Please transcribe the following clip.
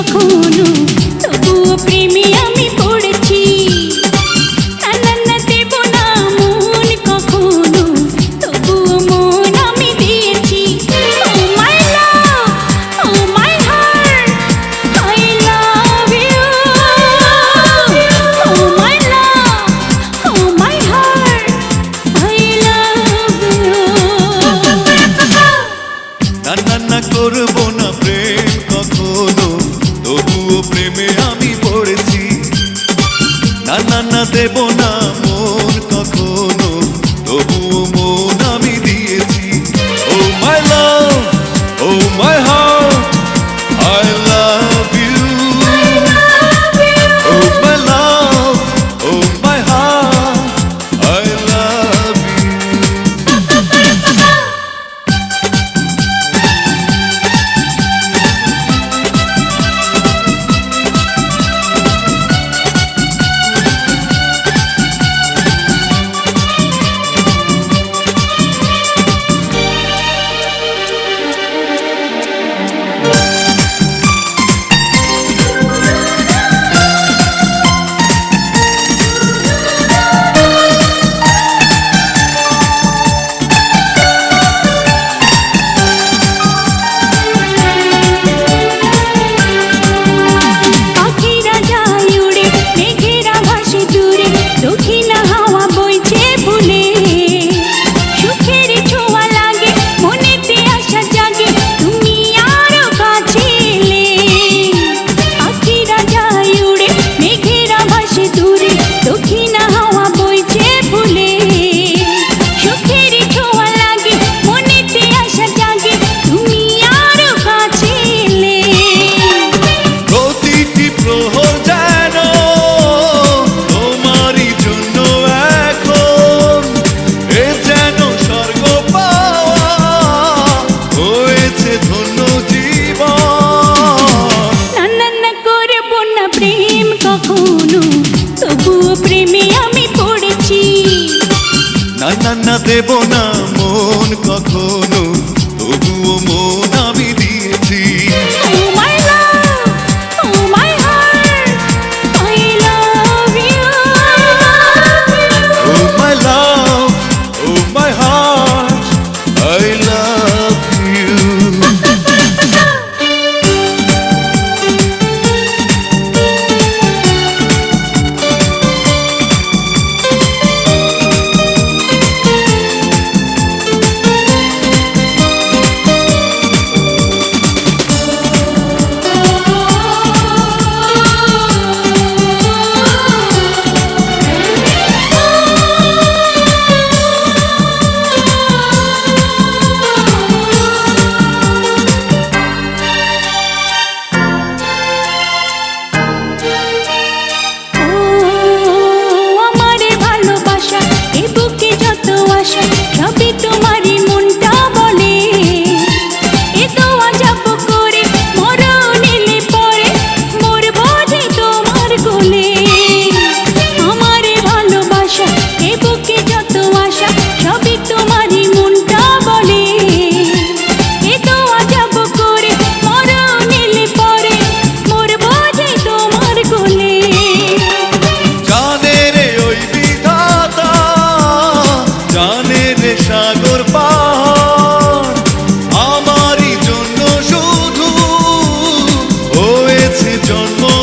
কখনো তবুও প্রেমী আমি পড়েছি। না না না দেব না না দেব না মন কখনো question. জন্ম